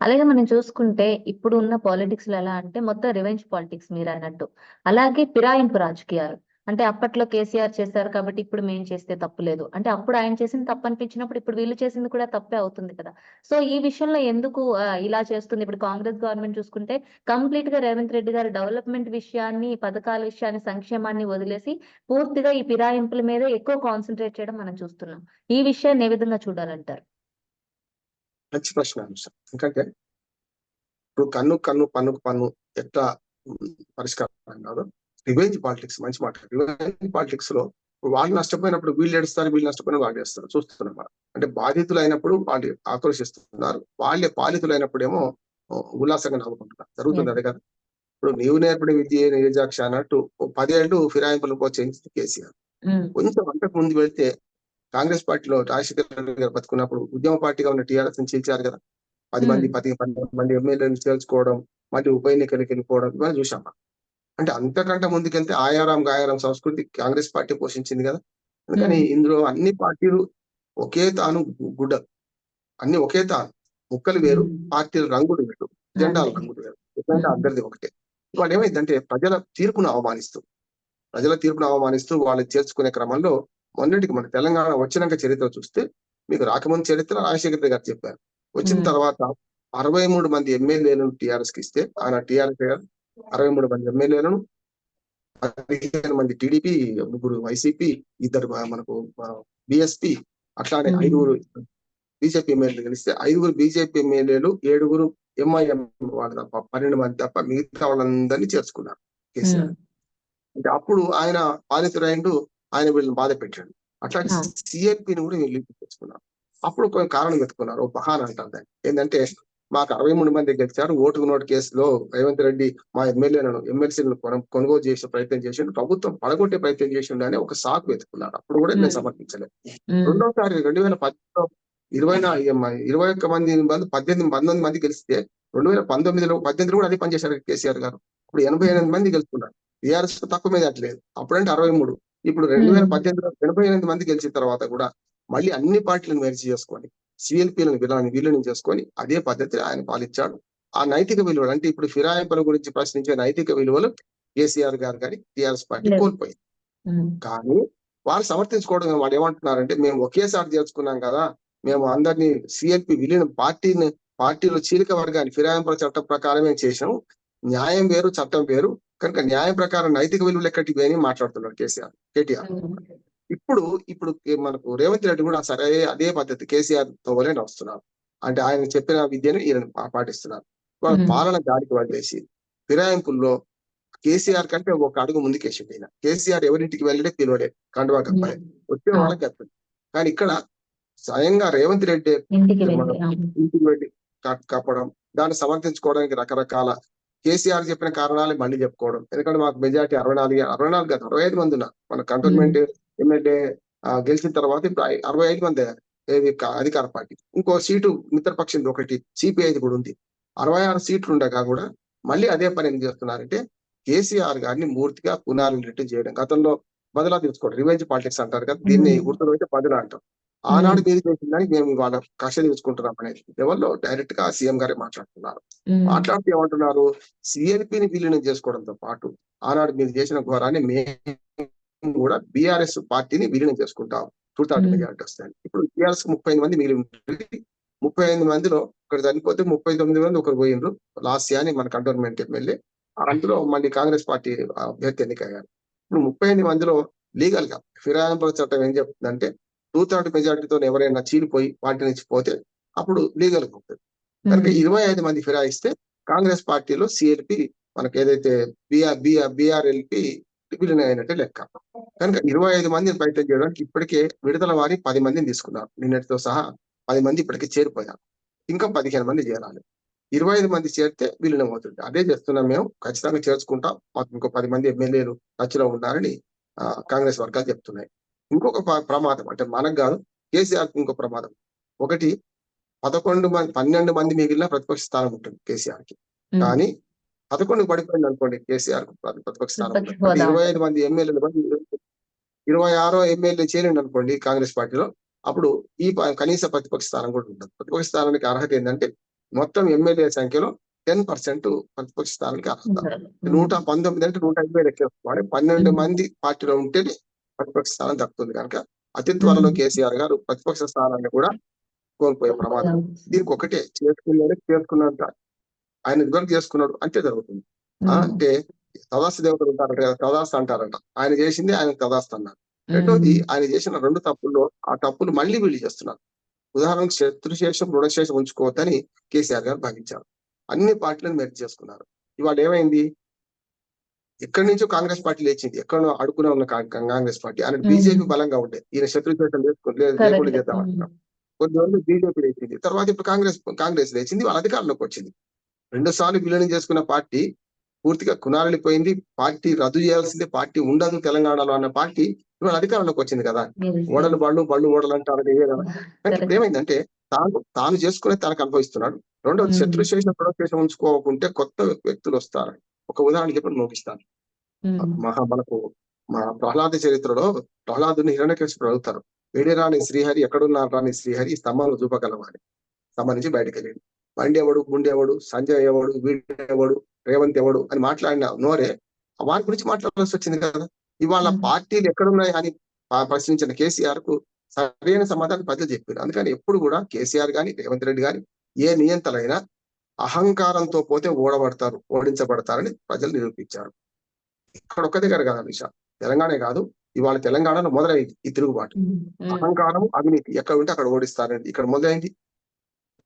అలాగే మనం చూసుకుంటే ఇప్పుడు ఉన్న పాలిటిక్స్లో ఎలా అంటే మొత్తం రివెంజ్ పాలిటిక్స్ మీరు అన్నట్టు అలాగే పిరాయింపు రాజకీయాలు. అంటే అప్పట్లో కేసీఆర్ చేశారు కాబట్టి ఇప్పుడు మేము చేస్తే తప్పు లేదు. అంటే అప్పుడు ఆయన చేసింది తప్పు అనిపించినప్పుడు ఇప్పుడు వీళ్ళు చేసింది కూడా తప్పే అవుతుంది కదా. సో ఈ విషయంలో ఎందుకు ఇలా చేస్తుంది? ఇప్పుడు కాంగ్రెస్ గవర్నమెంట్ చూసుకుంటే కంప్లీట్గా రేవంత్ రెడ్డి గారు డెవలప్మెంట్ విషయాన్ని పథకాల విషయాన్ని సంక్షేమాన్ని వదిలేసి పూర్తిగా ఈ ఫిరాయింపుల మీద ఎక్కువ కాన్సన్ట్రేట్ చేయడం మనం చూస్తున్నాం. ఈ విషయాన్ని ఏ విధంగా చూడాలంటారు? మంచి ప్రశ్న అంశం ఎందుకంటే ఇప్పుడు కన్ను కన్ను పన్నుకు పన్ను ఎట్లా పరిష్కారం కాదు. రివెంజ్ పాలిటిక్స్ మంచి మాట. రివెంజ్ పాలిటిక్స్లో వాళ్ళు నష్టపోయినప్పుడు వీళ్ళు ఏడుస్తారు వీళ్ళు నష్టపోయిన వాళ్ళు ఏడుస్తారు. చూస్తున్నాం మనం. అంటే బాధితులు అయినప్పుడు వాళ్ళు ఆక్రోశిస్తున్నారు. వాళ్ళే పాలితులు అయినప్పుడేమో ఉల్లాసంగా నవ్వుకుంటున్నారు. జరుగుతుంది అదే కదా. ఇప్పుడు నీవు నేర్పడి విద్య నిజాక్ష అన్నట్టు ఓ పదేళ్ళు ఫిరాయింపులు ప్రోత్సహించింది కేసీఆర్. కొంచెం అంతకు ముందు వెళ్తే కాంగ్రెస్ పార్టీలో రాజశేఖర రెడ్డి గారు బతుకున్నప్పుడు ఉద్యమ పార్టీగా ఉన్న టీఆర్ఎస్ నుంచి చేర్చారు కదా పది మంది. పది మంది ఎమ్మెల్యేలు చేర్చుకోవడం మళ్ళీ ఉప ఎన్నికలకు వెళ్ళిపోవడం ఇవన్నీ చూసాం. అంటే అంతకంటే ముందుకెళ్తే ఆయారాం గాయారాం సంస్కృతి కాంగ్రెస్ పార్టీ పోషించింది కదా అందుకని. ఇందులో అన్ని పార్టీలు ఒకే తాను గుడ్డ అన్ని ఒకే తాను ముక్కలు వేరు పార్టీల రంగులు వేరు జెండాల. రంగులు వేరు ఎట్లంటే మ్మ్. అభ్యర్థి ఒకటే వాళ్ళు ఏమైందంటే ప్రజల తీర్పును అవమానిస్తూ ప్రజల తీర్పును అవమానిస్తూ వాళ్ళు చేర్చుకునే క్రమంలో మొన్నటికి మన తెలంగాణ వచ్చినాక చరిత్ర చూస్తే మీకు రాకముందు చరిత్ర రాజశేఖర గారు చెప్పారు వచ్చిన. తర్వాత అరవై మూడు మంది ఎమ్మెల్యేలను టిఆర్ఎస్కి ఇస్తే ఆయన టిఆర్ఎస్ గారు అరవై మూడు మంది ఎమ్మెల్యేలను పదిహేను మంది టీడీపీ ముగ్గురు వైసీపీ ఇద్దరు మన- మనకు బిఎస్పి అట్లానే. ఐదుగురు బీజేపీ ఎమ్మెల్యేలు గెలిస్తే ఐదుగురు బీజేపీ ఎమ్మెల్యేలు ఏడుగురు ఎంఐఎం వాళ్ళు తప్ప పన్నెండు మంది తప్ప మిగతా వాళ్ళందరినీ చేర్చుకున్నారు కేసీఆర్ అంటే అప్పుడు ఆయన బాధితుడైండు ఆయన వీళ్ళని బాధ పెట్టాడు. అట్లాంటి ఆ. సిఎల్పిని కూడా వీళ్ళు తెచ్చుకున్నారు అప్పుడు కొన్ని కారణం వెతుకున్నారు. ఓ బహాన్ అంటారు దాన్ని. ఏంటంటే మాకు అరవై మూడు మంది గెలిచారు. ఓటుకు నోటు కేసులో రేవంత్ రెడ్డి మా ఎమ్మెల్యేలను ఎమ్మెల్సీలను కొనుగోలు చేసే ప్రయత్నం చేసిండు. ప్రభుత్వం పడగొట్టే ప్రయత్నం చేసిండు అని ఒక సాకు వెతుకున్నారు. అప్పుడు కూడా నేను. సమర్థించలేదు. ఉమ్, రెండోసారి రెండు వేల పదిలో ఇరవై నా ఇరవై ఒక్క మంది మంది పద్దెనిమిది పంతొమ్మిది మంది గెలిస్తే రెండు వేల పంతొమ్మిదిలో పద్దెనిమిదిలో కూడా అదే పనిచేశారు కేసీఆర్ గారు. ఇప్పుడు ఎనభై ఎనిమిది మంది గెలుచుకున్నారు టీఆర్ఎస్ తక్కువ మీద అట్లేదు. అప్పుడంటే అరవై మూడు. ఇప్పుడు రెండు వేల. పద్దెనిమిదిలో ఎనభై ఎనిమిది మంది గెలిచిన తర్వాత కూడా మళ్ళీ అన్ని పార్టీలను మెరిచి చేసుకొని సిఎల్పీలను వీళ్ళని వీళ్ళని చేసుకొని అదే పద్ధతి ఆయన పాలించాడు ఆ నైతిక విలువలు అంటే ఇప్పుడు ఫిరాయింపుల గురించి ప్రశ్నించే నైతిక విలువలు కేసీఆర్ గారు కానీ టీఆర్ఎస్ పార్టీ. కోల్పోయింది. కానీ వాళ్ళు సమర్థించుకోవడం వాళ్ళు ఏమంటున్నారంటే మేము ఒకేసారి చేర్చుకున్నాం కదా మేము అందరినీ సిఎల్పి విలీన పార్టీని పార్టీలో చీలిక వర్గాన్ని ఫిరాయింపుల చట్టం ప్రకారమే చేసాం న్యాయం వేరు చట్టం వేరు. కనుక న్యాయం ప్రకారం నైతిక విలువలు ఎక్కడికి అని మాట్లాడుతున్నారు కేసీఆర్ కేటీఆర్. ఇప్పుడు ఇప్పుడు మనకు రేవంత్ రెడ్డి కూడా సరే అదే పద్ధతి కేసీఆర్ తోవలే నడుస్తున్నారు అంటే ఆయన చెప్పిన విద్యను ఈయన పాటిస్తున్నారు వాళ్ళ. పాలన గాడికి వదిలేసి ఫిరాయింపుల్లో కేసీఆర్ కంటే ఒక అడుగు ముందుకేసింది ఈయన కేసీఆర్ ఎవరింటికి వెళ్ళడే పిలవడే కండువా కప్పలే. వచ్చిన ఆ. వాళ్ళకి కప్పలేదు కానీ ఇక్కడ స్వయంగా రేవంత్ రెడ్డి ఇంటికి వెళ్ళి ఆ, ఇంటికి వెళ్ళి క- కప్పడం దాన్ని సమర్థించుకోవడానికి రకరకాల కేసీఆర్ చెప్పిన కారణాలు మళ్ళీ చెప్పుకోవడం. ఎందుకంటే మాకు మెజార్టీ అరవై నాలుగు అరవై నాలుగు కాదు అరవై ఐదు మంది ఉన్నారు. మన కంటోన్మెంట్ ఎమ్మెల్యే గెలిచిన తర్వాత ఇప్పుడు అరవై ఐదు మంది. ఏది అధికార పార్టీ. ఇంకో సీటు మిత్రపక్షం ఒకటి సిపిఐది కూడా ఉంది. అరవై ఆరు సీట్లు ఉండగా కూడా మళ్ళీ అదే పని ఏం చేస్తున్నారంటే కేసీఆర్ గారిని మూర్తిగా పునారెడ్డి చేయడం. గతంలో బదులా తీసుకోవడం. రివెంజ్ పాలిటిక్స్ అంటారు కదా దీన్ని. గుర్తులో అయితే బదులా అంటాం. ఆనాడు మీరు చేసిన దానికి మేము ఇవాళ కక్ష తీర్చుకుంటున్నాం అనేది లెవెల్లో డైరెక్ట్గా సీఎం గారే మాట్లాడుతున్నారు. మాట్లాడుతూ ఏమంటున్నారు? సిఎల్పిని విలీనం చేసుకోవడంతో పాటు ఆనాడు మీరు చేసిన ఘోరాన్ని మేము కూడా బీఆర్ఎస్ పార్టీని విలీనం చేసుకుంటాం. Two thirty. మెజారిటీ వస్తాయి ఇప్పుడు బీఆర్ఎస్ ముప్పై ఐదు మంది మిగిలి ఉంటుంది ముప్పై ఐదు మందిలో ఒకటి చనిపోతే ముప్పై తొమ్మిది మంది ఒకరు పోయినరు లాస్ట్ అని మన కంటోన్మెంట్ ఎమ్మెల్యే. అందులో మళ్ళీ కాంగ్రెస్ పార్టీ అభ్యర్థి ఎన్నికయ్యారు. ఇప్పుడు ముప్పై ఎనిమిది మందిలో లీగల్గా ఫిరాయింపుల చట్టం ఏం చెప్తుందంటే టూ థర్డ్ మెజారిటీతో ఎవరైనా చీలిపోయి పార్టీ నుంచి పోతే అప్పుడు లీగల్ ఉంటుంది. కనుక ఇరవై ఐదు మంది ఫిరాయిస్తే కాంగ్రెస్ పార్టీలో సిఎల్పి మనకి ఏదైతే బిఆర్ బిఆర్ బిఆర్ఎల్పి విలీనం అయినట్టే లెక్క. కనుక ఇరవై ఐదు మందిని ప్రయత్నం చేయడానికి ఇప్పటికే విడుదల వారి పది మందిని తీసుకున్నారు. నిన్నటితో సహా పది మంది ఇప్పటికే చేరిపోయారు. ఇంకా పదిహేను మంది చేరాలి. ఇరవై ఐదు మంది చేరితే విలీనం అవుతుంది. అదే చేస్తున్నాం మేము. ఖచ్చితంగా చేర్చుకుంటాం. మాకు ఇంకో పది మంది ఎమ్మెల్యేలు టచ్లో ఉన్నారని కాంగ్రెస్ వర్గాలు చెప్తున్నాయి. ఇంకొక ప్ర- ప్రమాదం అంటే మనకు కాదు కేసీఆర్ ఇంకో ప్రమాదం. ఒకటి పదకొండు మంది పన్నెండు మంది మిగిలిన ప్రతిపక్ష స్థానం ఉంటుంది కేసీఆర్కి కానీ పదకొండు పడిపోయింది అనుకోండి కేసీఆర్ ప్రతిపక్ష స్థానం ఇరవై ఐదు మంది ఎమ్మెల్యేలు ఇరవై ఆరో ఎమ్మెల్యే చేరిండు అనుకోండి కాంగ్రెస్ పార్టీలో అప్పుడు ఈ కనీస ప్రతిపక్ష స్థానం కూడా ఉంటుంది ప్రతిపక్ష స్థానానికి అర్హత ఏంటంటే మొత్తం ఎమ్మెల్యే సంఖ్యలో టెన్ పర్సెంట్ ప్రతిపక్ష స్థానానికి అర్హత. నూట పంతొమ్మిది అంటే నూట యాభై లెక్కేసుకోవాలి పన్నెండు. మంది పార్టీలో ఉంటేనే ప్రతిపక్ష స్థానం దక్కుతుంది కనుక అతి త్వరలో. కేసీఆర్ గారు ప్రతిపక్ష స్థానాన్ని కూడా కోల్పోయే ప్రమాదం. దీనికి ఒకటే చేసుకున్నాడు చేసుకున్నంత ఆయన ఇదివరకు చేసుకున్నాడు అంతే జరుగుతుంది. అంటే తదాస్తు దేవతలు ఉంటారంట కదా తదాస్తు అంటారంట. ఆయన చేసింది ఆయన తదాస్తు అన్నారు. రెండోది ఆయన చేసిన రెండు తప్పుల్లో ఆ తప్పులు మళ్ళీ వీళ్ళు చేస్తున్నారు. ఉదాహరణకు శత్రుశేషం రుణశేషం ఉంచుకోవద్దని కేసీఆర్ గారు భావించారు. అన్ని పార్టీలను మెరుగు చేసుకున్నారు. ఇవాళ ఏమైంది? ఎక్కడి నుంచో కాంగ్రెస్ పార్టీ లేచింది. ఎక్కడో అడుగునే ఉన్న కాంగ్రెస్ పార్టీ. ఆయన. బీజేపీ బలంగా ఉండే. ఈయన శత్రుశేషం లేకుండా. చేద్దామంటున్నారు కొన్ని రోజులు బీజేపీ లేచింది. తర్వాత ఇప్పుడు కాంగ్రెస్ కాంగ్రెస్ లేచింది. వాళ్ళ అధికారంలోకి వచ్చింది. రెండు సార్లు విలీనం చేసుకున్న పార్టీ పూర్తిగా కునాలిపోయింది. పార్టీ రద్దు చేయాల్సిందే. పార్టీ ఉండదు తెలంగాణలో అన్న పార్టీ ఇవాళ అధికారంలోకి వచ్చింది కదా. ఓడలు బళ్ళు బళ్ళు ఓడలు అంటారు ఇవే కదా కానీ ఇప్పుడు ఏమైందంటే తాను తాను చేసుకునే తనకు అనుభవిస్తున్నాడు. రెండోది మ్మ్. శత్రుశేషం ప్రొడక్షన్ ఉంచుకోకుంటే కొత్త వ్యక్తులు వస్తారు. ఒక ఉదాహరణ చెప్పి ముగిస్తాను మహా మనకు మా ప్రహ్లాద చరిత్రలో ప్రహ్లాదుని హిరణ్యకృష్ణుడు అడుగుతారు. వేడిరాని శ్రీహరి ఎక్కడున్నారు రాని శ్రీహరి స్తంభంలో చూపగలవాని స్తంభం నుంచి బయటకు వెళ్ళాడు. బండి ఎవడు గుండె ఎవడు సంజయ్ ఎవడు వీడెవడు రేవంత్ ఎవడు అని మాట్లాడిన నోరే వారి గురించి మాట్లాడాల్సి వచ్చింది కదా. ఇవాళ. పార్టీలు ఎక్కడున్నాయి అని ప్రశ్నించిన కేసీఆర్కు సరైన సమాధానం ప్రజలు చెప్పారు. అందుకని ఎప్పుడు కూడా కేసీఆర్ గాని రేవంత్ రెడ్డి గాని ఏ నియంతలైనా అహంకారంతో పోతే ఓడబడతారు ఓడించబడతారని ప్రజలు నిరూపించారు. ఇక్కడ ఒక్క దగ్గర కాదు నిష తెలంగాణే కాదు ఇవాళ తెలంగాణలో మొదలైంది ఈ తిరుగుబాటు. అహంకారం అవినీతి ఎక్కడ ఉంటే అక్కడ ఓడిస్తారండి ఇక్కడ మొదలైంది.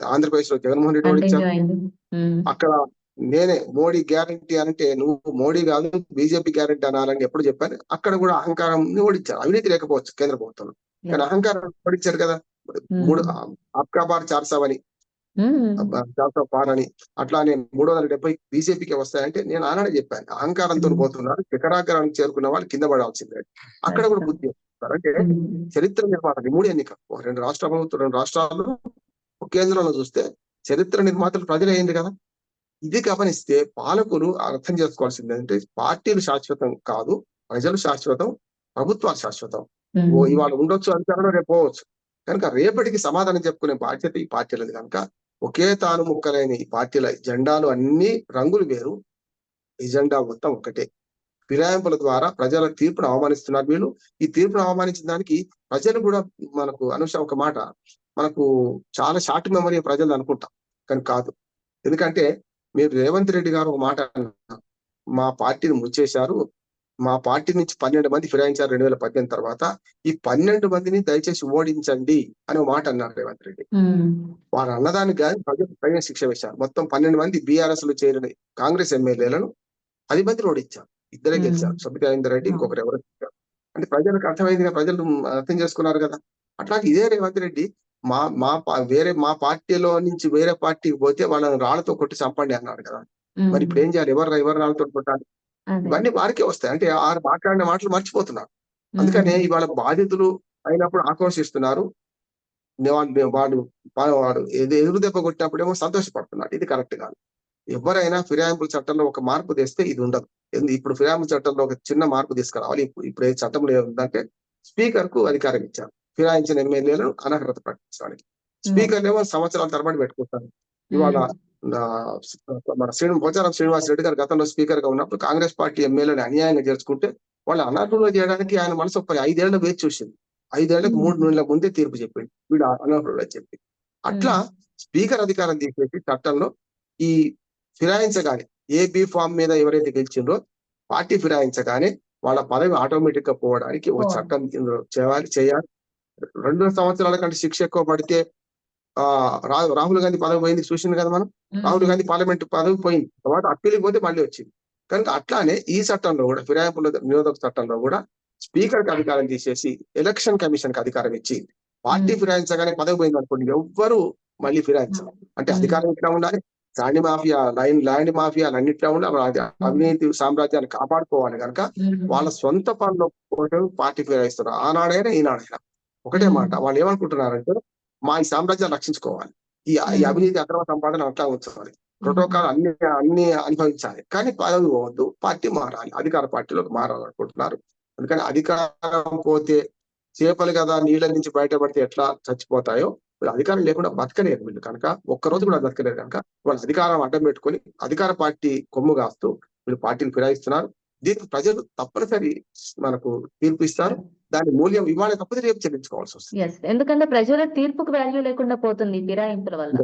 ఆంధ్రప్రదేశ్లో జగన్మోహన్ రెడ్డి ఓడించారు అక్కడ నేనే మోడీ గ్యారంటీ అంటే నువ్వు మోడీ కాదు బీజేపీ గ్యారంటీ అనాలని ఎప్పుడు చెప్పాను. అక్కడ కూడా అహంకారం ఓడించారు. అవినీతి లేకపోవచ్చు కేంద్ర ప్రభుత్వంలో. కానీ అహంకారం ఓడించారు కదా. మూడు అబ్కా బార్ చార్సావ్ అని చార్సావ్ పార్ అని అట్లానే మూడు వందల డెబ్బై బీజేపీకి వస్తాయంటే నేను ఆనాడే చెప్పాను. అహంకారంతో Hmm. పోతున్నారు శిఖరాగ్రానికి చేరుకున్న వాళ్ళు కింద పడాల్సిందే. అక్కడ కూడా బుద్ధి అంటే చరిత్ర నిర్మాత మూడు ఎన్నిక. రెండు రాష్ట్ర ప్రభుత్వం రెండు రాష్ట్రాలు. ఒక కేంద్రంలో చూస్తే చరిత్ర నిర్మాతలు ప్రజలు అయింది కదా. ఇది గమనిస్తే పాలకులు అర్థం చేసుకోవాల్సింది అంటే పార్టీలు శాశ్వతం కాదు ప్రజలు శాశ్వతం ప్రభుత్వాలు శాశ్వతం. ఓ ఇవాళ ఉండొచ్చు అధికారంలో రేపు పోవచ్చు. కనుక రేపటికి సమాధానం చెప్పుకునే బాధ్యత ఈ పార్టీలది కనుక. ఒకే తాను ముక్కలైన ఈ పార్టీల జెండాలు అన్ని రంగులు వేరు. ఎజెండా మొత్తం ఒకటే ఫిరాయింపుల ద్వారా ప్రజల తీర్పును అవమానిస్తున్నారు వీళ్ళు. ఈ తీర్పును అవమానించిన దానికి ప్రజలు కూడా మనకు అనుష ఒక మాట. మనకు చాలా షార్ట్ మెమరీ ప్రజలు అనుకుంటాం. కానీ కాదు. ఎందుకంటే మీరు రేవంత్ రెడ్డి గారు ఒక మాట మా పార్టీని ముచ్చేశారు. మా పార్టీ నుంచి పన్నెండు మంది ఫిరాయించారు రెండు వేల పద్దెనిమిది తర్వాత. ఈ పన్నెండు మందిని దయచేసి ఓడించండి అని మాట అన్నారు రేవంత్ రెడ్డి. వారు అన్నదానికి కానీ ప్రజలు శిక్ష వేశారు. మొత్తం పన్నెండు మంది బీఆర్ఎస్లో చేరిన కాంగ్రెస్ ఎమ్మెల్యేలను పది మందిని ఓడించారు. ఇద్దరే. గెలిచారు. సబితా రెడ్డి ఇంకొకరు ఎవరు. అంటే ప్రజలకు అర్థమైంది ప్రజలు అర్థం చేసుకున్నారు కదా. అట్లాగే ఇదే రేవంత్ రెడ్డి మా మా వేరే మా పార్టీలో నుంచి వేరే పార్టీకి పోతే వాళ్ళని రాళ్ళతో కొట్టి చంపండి అన్నాడు కదా. మరి ఇప్పుడు ఏం చేయాలి? ఎవరు ఎవరు రాళ్ళతో కొట్టాలి? ఇవన్నీ వారికే వస్తాయి. అంటే ఆ మాట్లాడిన మాటలు మర్చిపోతున్నారు. అందుకనే ఇవాళ బాధితులు అయినప్పుడు ఆక్రోశిస్తున్నారు. వాడు వాడు ఎదురు దెబ్బ కొట్టినప్పుడేమో సంతోషపడుతున్నాడు ఇది కరెక్ట్ కాదు. ఎవరైనా ఫిరాయింపుల చట్టంలో ఒక మార్పు తెస్తే ఇది ఉండదు. ఇప్పుడు ఫిరాయింపుల చట్టంలో ఒక చిన్న మార్పు తీసుకురావాలి. ఇప్పుడు ఇప్పుడు ఏ చట్టంలో ఏముందంటే స్పీకర్కు అధికారం ఇచ్చారు. ఫిరాయించిన ఎమ్మెల్యేలను అనర్హత ప్రకటించడానికి. స్పీకర్ ఏమో సంవత్సరాల తరబడి పెట్టుకుంటారు. ఇవాళ మన శ్రీను పోచారం శ్రీనివాస్ రెడ్డి గారు గతంలో స్పీకర్గా ఉన్నప్పుడు కాంగ్రెస్ పార్టీ ఎమ్మెల్యేని అన్యాయంగా చేర్చుకుంటే వాళ్ళు అనర్హులు చేయడానికి ఆయన మనసు ఒప్పని ఐదేళ్ళ వేచి చూసింది. ఐదేళ్ళకు. మూడు నెలల ముందే తీర్పు చెప్పింది వీడు అనర్హుడు అని చెప్పి. అట్లా స్పీకర్ అధికారం తీసేసి చట్టంలో ఈ ఫిరాయించగానే ఏ బి ఫామ్ మీద ఎవరైతే గెలిచిండ్రో పార్టీ ఫిరాయించగానే వాళ్ళ పదవి ఆటోమేటిక్గా పోవడానికి ఒక. చట్టం చేయాలి చేయాలి. రెండు సంవత్సరాల కంటే శిక్ష ఎక్కువ పడితే ఆ రాహుల్ గాంధీ పదవి పోయింది చూసింది కదా మనం? రాహుల్ గాంధీ పార్లమెంట్ పదవి పోయింది. తర్వాత అప్పీల్కి పోతే మళ్ళీ వచ్చింది. కనుక అట్లానే ఈ చట్టంలో కూడా ఫిరాయింపుల నిరోధక చట్టంలో కూడా స్పీకర్కి అధికారం తీసేసి ఎలక్షన్ కమిషన్కి అధికారం ఇచ్చి పార్టీ. ఫిరాయించగానే పదవి పోయింది అనుకోండి ఎవ్వరు మళ్ళీ ఫిరాయించరు. అంటే. అధికారం ఇట్లా ఉండాలి? శాండ్ మాఫియా లైన్ ల్యాండ్ మాఫియా అన్నిట్లా ఉండాలి. అది అవినీతి సామ్రాజ్యాన్ని కాపాడుకోవాలి కనుక వాళ్ళ సొంత పనుల పార్టీ ఫిరాయిస్తారు. ఆనాడైనా ఈనాడైనా. ఒకటే. మాట. వాళ్ళు ఏమనుకుంటున్నారంటే మా ఈ సామ్రాజ్యాన్ని రక్షించుకోవాలి. ఈ ఈ Hmm. అవినీతి అక్రమ సంపాదన అట్లా ఉంచాలి ప్రోటోకాల్ అన్ని అన్ని అనుభవించాలి. కానీ పదవి పోవద్దు. పార్టీ మారాలి. అధికార పార్టీలోకి మారాలనుకుంటున్నారు. అందుకని అధికారం పోతే చేపలు కదా నీళ్ళ నుంచి బయటపడితే ఎట్లా చచ్చిపోతాయో వీళ్ళు అధికారం లేకుండా బతకలేరు వీళ్ళు కనుక. ఒక్క రోజు కూడా బతకలేరు కనుక. వాళ్ళ అధికారం అడ్డం పెట్టుకొని అధికార పార్టీ కొమ్ము కాస్తూ వీళ్ళు పార్టీని ఫిరాయిస్తున్నారు. దీనికి ప్రజలు తప్పనిసరి మనకు తీర్పు ఇస్తారు. దాని మూల్యం ఇవాళ తప్పదు రేపు చెల్లించుకోవాల్సి వస్తుంది. ఎందుకంటే ప్రజల తీర్పుకు వాల్యూ లేకుండా పోతుంది ఫిరాయింపుల వల్ల.